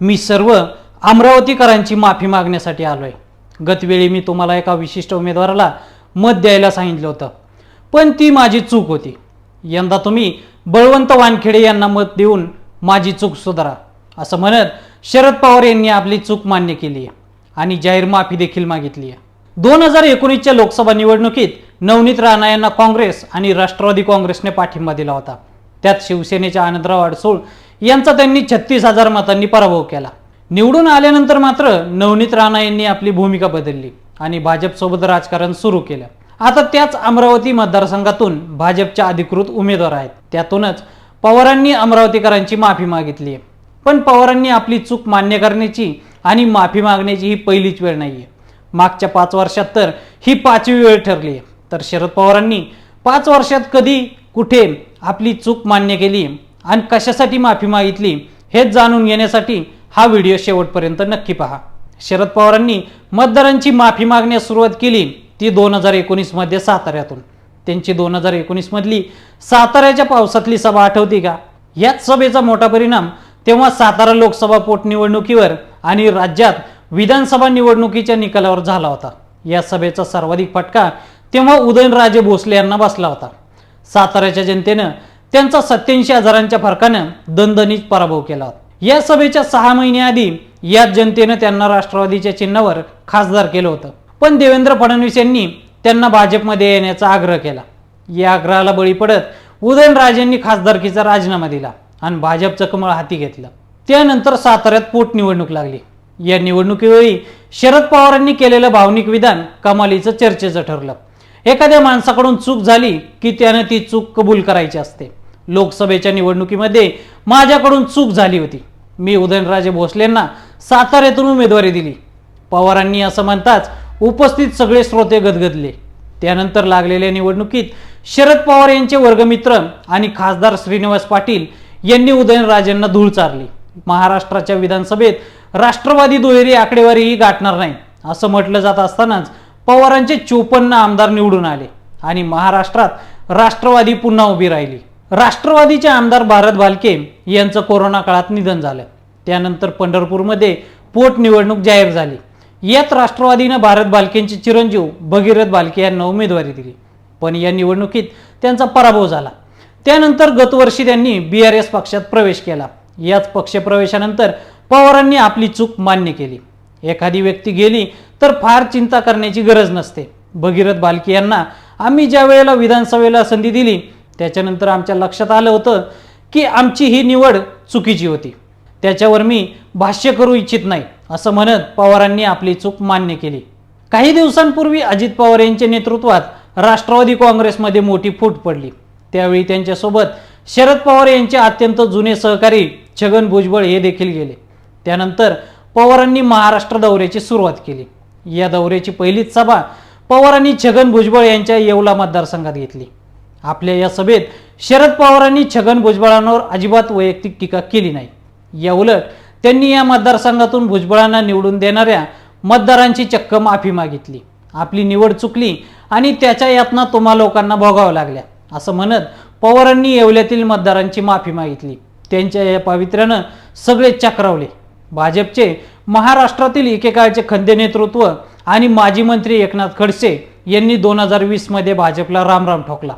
मी सर्व अमरावतीकरांची माफी मागण्यासाठी आलो आहे गतवेळी मी तुम्हाला एका विशिष्ट उमेदवाराला मत द्यायला सांगितलं होतं. पण ती माझी चूक होती. यंदा तुम्ही बळवंत वानखेडे यांना मत देऊन माझी चूक सुधारा असं म्हणत शरद पवार यांनी आपली चूक मान्य केली आहे आणि जाहीर माफी देखील मागितली आहे. दोन हजार एकोणीसच्या लोकसभा निवडणुकीत नवनीत राणा यांना काँग्रेस आणि राष्ट्रवादी काँग्रेसने पाठिंबा दिला होता. त्यात शिवसेनेच्या आनंदराव अडसूळ यांचा त्यांनी छत्तीस हजार मतांनी पराभव केला. निवडून आल्यानंतर मात्र नवनीत राणा यांनी आपली भूमिका बदलली आणि भाजपसोबत राजकारण सुरू केलं. आता त्याच अमरावती मतदारसंघातून भाजपच्या अधिकृत उमेदवार आहेत. त्यातूनच पवारांनी अमरावतीकरांची माफी मागितली आहे. पण पवारांनी आपली चूक मान्य करण्याची आणि माफी मागण्याची ही पहिलीच वेळ नाहीये. मागच्या पाच वर्षात तर ही पाचवी वेळ ठरली आहे. तर शरद पवारांनी पाच वर्षात कधी कुठे आपली चूक मान्य केली आणि कशासाठी माफी मागितली हेच जाणून घेण्यासाठी हा व्हिडिओ शेवटपर्यंत नक्की पहा. शरद पवारांनी मतदारांची माफी मागण्यास सुरुवात केली ती दोन हजार एकोणीसमध्ये साताऱ्यातून. त्यांची दोन हजार एकोणीसमधली साताऱ्याच्या पावसातली सभा आठवती का? याच सभेचा मोठा परिणाम तेव्हा सातारा लोकसभा पोटनिवडणुकीवर आणि राज्यात विधानसभा निवडणुकीच्या निकालावर झाला होता. या सभेचा सर्वाधिक फटका तेव्हा उदयनराजे भोसले यांना बसला होता. साताऱ्याच्या जनतेनं त्यांचा सत्याऐंशी हजारांच्या फरकानं दणदणीत पराभव केला. होता या सभेच्या सहा महिन्याआधी याच जनतेनं त्यांना राष्ट्रवादीच्या चिन्हावर खासदार केलं होतं. पण देवेंद्र फडणवीस यांनी त्यांना भाजपमध्ये येण्याचा आग्रह केला. या आग्रहाला बळी पडत उदयनराजेंनी खासदारकीचा राजीनामा दिला आणि भाजपचं कमळ हाती घेतलं. त्यानंतर साताऱ्यात पोटनिवडणूक लागली. या निवडणुकीवेळी शरद पवारांनी केलेलं भावनिक विधान कमालीचं चर्चेचं ठरलं. एखाद्या माणसाकडून चूक झाली की त्यानं ती चूक कबूल करायची असते. लोकसभेच्या निवडणुकीमध्ये माझ्याकडून चूक झाली होती. मी उदयनराजे भोसलेंना साताऱ्यातून उमेदवारी दिली. पवारांनी असं म्हणताच उपस्थित सगळे श्रोते गदगदले. त्यानंतर लागलेल्या निवडणुकीत शरद पवार यांचे वर्गमित्र आणि खासदार श्रीनिवास पाटील यांनी उदयनराजेंना धूळ चारली. महाराष्ट्राच्या विधानसभेत राष्ट्रवादी दुहेरी आकडेवारीही गाठणार नाही असं म्हटलं जात असतानाच पवारांचे चोपन्न आमदार निवडून आले आणि महाराष्ट्रात राष्ट्रवादी पुन्हा उभी राहिली. राष्ट्रवादीचे आमदार भारत भालके यांचं कोरोना काळात निधन झालं. त्यानंतर पंढरपूरमध्ये पोटनिवडणूक जाहीर झाली. यात राष्ट्रवादीनं भारत भालकेंचे चिरंजीव भगीरथ भालके यांना उमेदवारी दिली. पण या निवडणुकीत त्यांचा पराभव झाला. त्यानंतर गतवर्षी त्यांनी बी आर एस पक्षात प्रवेश केला. याच पक्षप्रवेशानंतर पवारांनी आपली चूक मान्य केली. एखादी व्यक्ती गेली तर फार चिंता करण्याची गरज नसते. भगीरथ बालके यांना आम्ही ज्या वेळेला विधानसभेला संधी दिली त्याच्यानंतर आमच्या लक्षात आलं होतं की आमची ही निवड चुकीची होती. त्याच्यावर मी भाष्य करू इच्छित नाही असं म्हणत पवारांनी आपली चूक मान्य केली. काही दिवसांपूर्वी अजित पवार यांच्या नेतृत्वात राष्ट्रवादी काँग्रेसमध्ये मोठी फूट पडली. त्यावेळी त्यांच्यासोबत शरद पवार यांचे अत्यंत जुने सहकारी छगन भुजबळ हे देखील गेले. त्यानंतर पवारांनी महाराष्ट्र दौऱ्याची सुरुवात केली. या दौऱ्याची पहिलीच सभा पवारांनी छगन भुजबळ यांच्या येवला मतदारसंघात घेतली. आपल्या या सभेत शरद पवारांनी छगन भुजबळांवर अजिबात वैयक्तिक टीका केली नाही. या उलट त्यांनी या मतदारसंघातून भुजबळांना निवडून देणाऱ्या मतदारांची चक्क माफी मागितली. आपली निवड चुकली आणि त्याच्या यातना तुम्हा लोकांना भोगाव्या लागल्या असं म्हणत पवारांनी येवल्यातील मतदारांची माफी मागितली. त्यांच्या या पावित्र्यानं सगळे चक्रावले. भाजपचे महाराष्ट्रातील एकेकाळचे खंदे नेतृत्व आणि माजी मंत्री एकनाथ खडसे यांनी दोन हजार वीसमध्ये भाजपला रामराम ठोकला.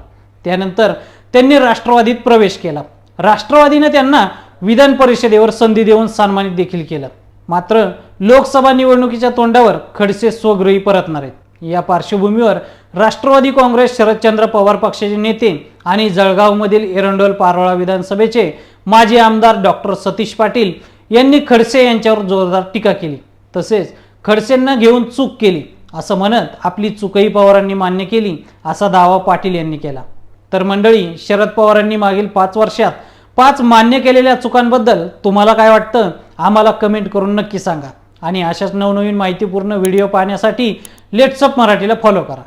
त्यानंतर त्यांनी राष्ट्रवादीत प्रवेश केला. राष्ट्रवादीनं त्यांना विधान परिषदेवर संधी देऊन सन्मानित देखील केलं. मात्र लोकसभा निवडणुकीच्या तोंडावर खडसे स्वगृही परतणार आहेत. या पार्श्वभूमीवर राष्ट्रवादी काँग्रेस शरदचंद्र पवार पक्षाचे नेते आणि जळगावमधील एरंडोल पारोळा विधानसभेचे माजी आमदार डॉक्टर सतीश पाटील यांनी खडसे यांच्यावर जोरदार टीका केली. तसेच खडसेंना घेऊन चूक केली असं म्हणत आपली चूकही पवारांनी मान्य केली असा दावा पाटील यांनी केला. तर मंडळी शरद पवारांनी मागील पाच वर्षात पाच मान्य केलेल्या चुकांबद्दल तुम्हाला काय वाटतं? आम्हाला कमेंट करून नक्की सांगा. आणि अशाच नवनवीन माहितीपूर्ण व्हिडिओ पाहण्यासाठी लेट्सअप मराठीला फॉलो करा.